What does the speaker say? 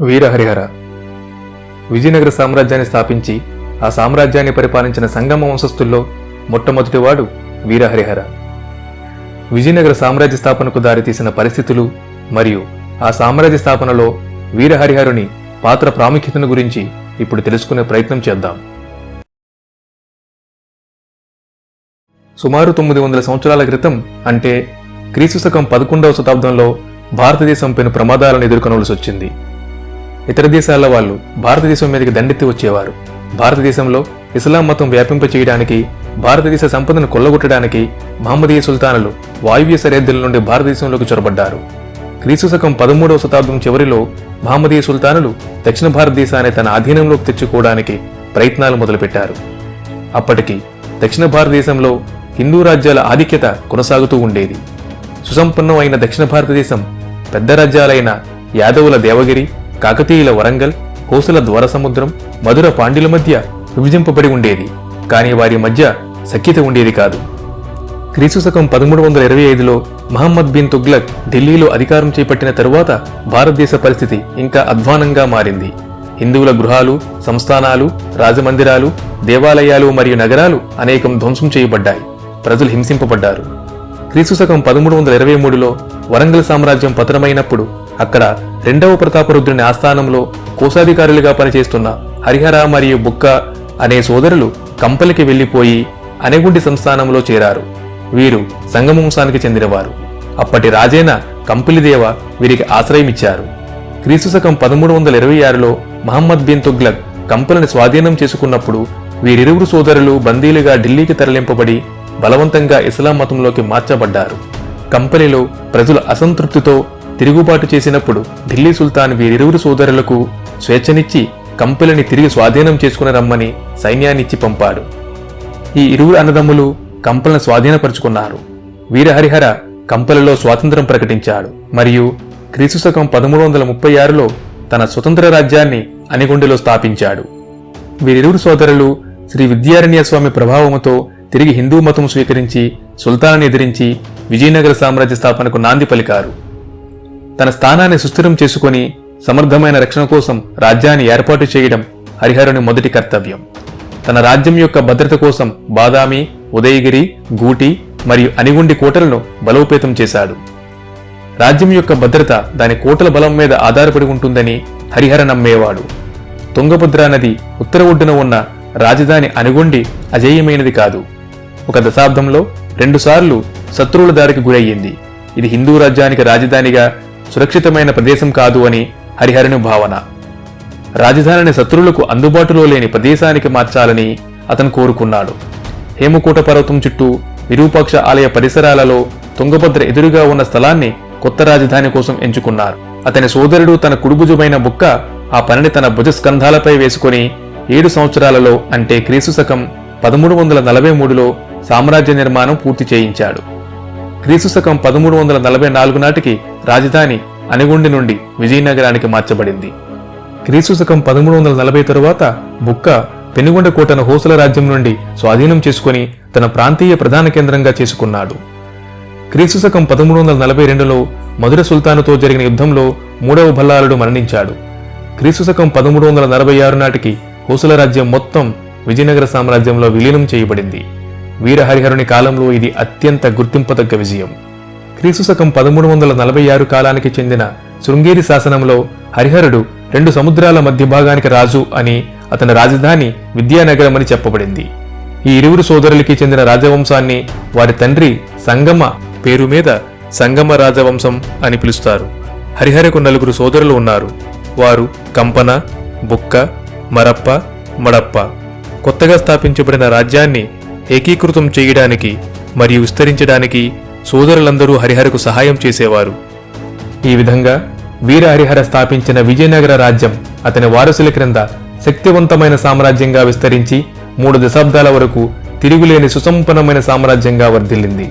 వీరహరిహర. విజయనగర సామ్రాజ్యాన్ని స్థాపించి ఆ సామ్రాజ్యాన్ని పరిపాలించిన సంగమ వంశస్థుల్లో మొట్టమొదటివాడు వీరహరిహర. విజయనగర సామ్రాజ్య స్థాపనకు దారితీసిన పరిస్థితులు మరియు ఆ సామ్రాజ్య స్థాపనలో వీరహరిహరుని పాత్ర ప్రాముఖ్యతను గురించి ఇప్పుడు తెలుసుకునే ప్రయత్నం చేద్దాం. సుమారు తొమ్మిది వందల సంవత్సరాల క్రితం అంటే క్రీస్తు శకం పదకొండవ శతాబ్దంలో భారతదేశం పెను ప్రమాదాలను ఎదుర్కొనవలసి వచ్చింది. ఇతర దేశాల వాళ్ళు భారతదేశం మీదకి దండెత్తి వచ్చేవారు. భారతదేశంలో ఇస్లాం మతం వ్యాపింప చేయడానికి భారతదేశ సంపదను కొల్లగొట్టడానికి మహమ్మదీయ సుల్తానులు వాయువ్య సరిహద్దుల నుండి భారతదేశంలోకి చొరబడ్డారు. క్రీస్తు శకం పదమూడవ శతాబ్దం చివరిలో మహమ్మదీయ సుల్తానులు దక్షిణ భారతదేశాన్ని తన అధీనంలోకి తెచ్చుకోవడానికి ప్రయత్నాలు మొదలుపెట్టారు. అప్పటికి దక్షిణ భారతదేశంలో హిందూ రాజ్యాల ఆధిక్యత కొనసాగుతూ ఉండేది. సుసంపన్నం అయిన దక్షిణ భారతదేశం పెద్ద రాజ్యాలైన యాదవుల దేవగిరి కాకతీయుల వరంగల్ కోసల ద్వారసముద్రం మధుర పాండ్యుల మధ్య విభజింపబడి ఉండేది. కానీ వారి మధ్య సఖ్యత ఉండేది కాదు. క్రీస్తు శకం పదమూడు వందల ఇరవై ఐదులో మహమ్మద్ బిన్ తుగ్లక్ ఢిల్లీలో అధికారం చేపట్టిన తరువాత భారతదేశ పరిస్థితి ఇంకా అధ్వానంగా మారింది. హిందువుల గృహాలు సంస్థానాలు రాజమందిరాలు దేవాలయాలు మరియు నగరాలు అనేకం ధ్వంసం చేయబడ్డాయి. ప్రజలు హింసింపబడ్డారు. క్రీస్తు శకం పదమూడు వందల ఇరవై మూడులో వరంగల్ సామ్రాజ్యం పతనమైనప్పుడు అక్కడ రెండవ ప్రతాపరుద్రుని ఆస్థానంలో కోశాధికారులుగా పనిచేస్తున్న హరిహర మరియు బుక్క అనే సోదరులు కంపలికి వెళ్ళిపోయి అనెగుండి సంస్థానంలో చేరారు. వీరు సంగమవంశానికి చెందినవారు. అప్పటి రాజైన కంపిలిదేవ వీరికి ఆశ్రయమిచ్చారు. క్రీస్తుశకం పదమూడు వందల ఇరవై ఆరులో మహమ్మద్ బిన్ తుగ్లక్ కంపలను స్వాధీనం చేసుకున్నప్పుడు వీరిరువురు సోదరులు బందీలుగా ఢిల్లీకి తరలింపబడి బలవంతంగా ఇస్లాం మతంలోకి మార్చబడ్డారు. కంపెనీలో ప్రజల అసంతృప్తితో తిరుగుబాటు చేసినప్పుడు ఢిల్లీ సుల్తాన్ వీరిరువురు సోదరులకు స్వేచ్ఛనిచ్చి కంపెనీని తిరిగి స్వాధీనం చేసుకుని రమ్మని సైన్యాన్నిచ్చి పంపాడు. ఈ ఇరువురు అన్నదమ్ములు కంపలను స్వాధీనపరుచుకున్నారు. వీరహరిహర కంపలలో స్వాతంత్రం ప్రకటించాడు మరియు క్రీస్తు శకం పదమూడు వందల ముప్పై ఆరులో తన స్వతంత్ర రాజ్యాన్ని అనిగుండెలో స్థాపించాడు. వీరిరువురు సోదరులు శ్రీ విద్యారణ్య స్వామి ప్రభావముతో తిరిగి హిందూ మతం స్వీకరించి సుల్తాన్ ఎదిరించి విజయనగర సామ్రాజ్య స్థాపనకు నాంది పలికారు. తన స్థానాన్ని సుస్థిరం చేసుకుని సమర్థమైన రక్షణ కోసం రాజ్యాన్ని ఏర్పాటు చేయడం హరిహరుని మొదటి కర్తవ్యం. తన రాజ్యం యొక్క భద్రత కోసం బాదామి ఉదయగిరి గూటి మరియు అనిగుండి కోటలను బలోపేతం చేశాడు. రాజ్యం యొక్క భద్రత దాని కోటల బలం మీద ఆధారపడి ఉంటుందని హరిహర నమ్మేవాడు. తుంగభద్రా నది ఉత్తర ఒడ్డున ఉన్న రాజధాని అనుగుండి అజేయమైనది కాదు. ఒక దశాబ్దంలో రెండుసార్లు శత్రువుల దారికి గురయ్యింది. ఇది హిందూ రాజ్యానికి రాజధానిగా సురక్షితమైన ప్రదేశం కాదు అని హరిహరుని భావన. రాజధానిని శత్రువులకు అందుబాటులో లేని ప్రదేశానికి మార్చాలని అతను కోరుకున్నాడు. హేమకూట పర్వతం చుట్టూ విరూపాక్ష ఆలయ పరిసరాలలో తుంగభద్ర ఎదురుగా ఉన్న స్థలాన్ని కొత్త రాజధాని కోసం ఎంచుకున్నారు. అతని సోదరుడు తన కుడుభుజమైన బుక్క ఆ పనిని తన భుజస్కంధాలపై వేసుకుని ఏడు సంవత్సరాలలో అంటే క్రీస్తు శకం పదమూడు వందల నలభై మూడులో సామ్రాజ్య నిర్మాణం పూర్తి చేయించాడు. క్రీస్తు శకం పదమూడు వందల నలభై నాలుగు నాటికి రాజధాని అనిగుండి నుండి విజయనగరానికి మార్చబడింది. క్రీస్తు శకం పదమూడు వందల నలభై తరువాత బుక్క పెనుగొండ కోటను హోసల రాజ్యం నుండి స్వాధీనం చేసుకుని తన ప్రాంతీయ ప్రధాన కేంద్రంగా చేసుకున్నాడు. క్రీస్తు శకం పదమూడు వందల నలభై రెండులో మధుర సుల్తానుతో జరిగిన యుద్ధంలో మూడవ భల్లాలుడు మరణించాడు. క్రీస్తు శకం పదమూడు వందల నలభై ఆరు నాటికి హోసల రాజ్యం మొత్తం విజయనగర సామ్రాజ్యంలో విలీనం చేయబడింది. వీరహరిహరుని కాలంలో ఇది అత్యంత గుర్తింపదగ్గ విజయం. క్రీస్తు శకం పదమూడు వందల నలభై ఆరు కాలానికి చెందిన శృంగేరి శాసనంలో హరిహరుడు రెండు సముద్రాల మధ్య భాగానికి రాజు అని అతని రాజధాని విద్యానగరం అని చెప్పబడింది. ఈ ఇరువురు సోదరులకి చెందిన రాజవంశాన్ని వారి తండ్రి సంగమ పేరు మీద సంగమ రాజవంశం అని పిలుస్తారు. హరిహరకు నలుగురు సోదరులు ఉన్నారు. వారు కంపన బుక్క మరప్ప మడప్ప. కొత్తగా స్థాపించబడిన రాజ్యాన్ని ఏకీకృతం చేయడానికి మరియు విస్తరించడానికి సోదరులందరూ హరిహరకు సహాయం చేసేవారు. ఈ విధంగా వీర హరిహర స్థాపించిన విజయనగర రాజ్యం అతని వారసుల క్రింద శక్తివంతమైన సామ్రాజ్యంగా విస్తరించి మూడు దశాబ్దాల వరకు తిరుగులేని సుసంపన్నమైన సామ్రాజ్యంగా వర్ధిల్లింది.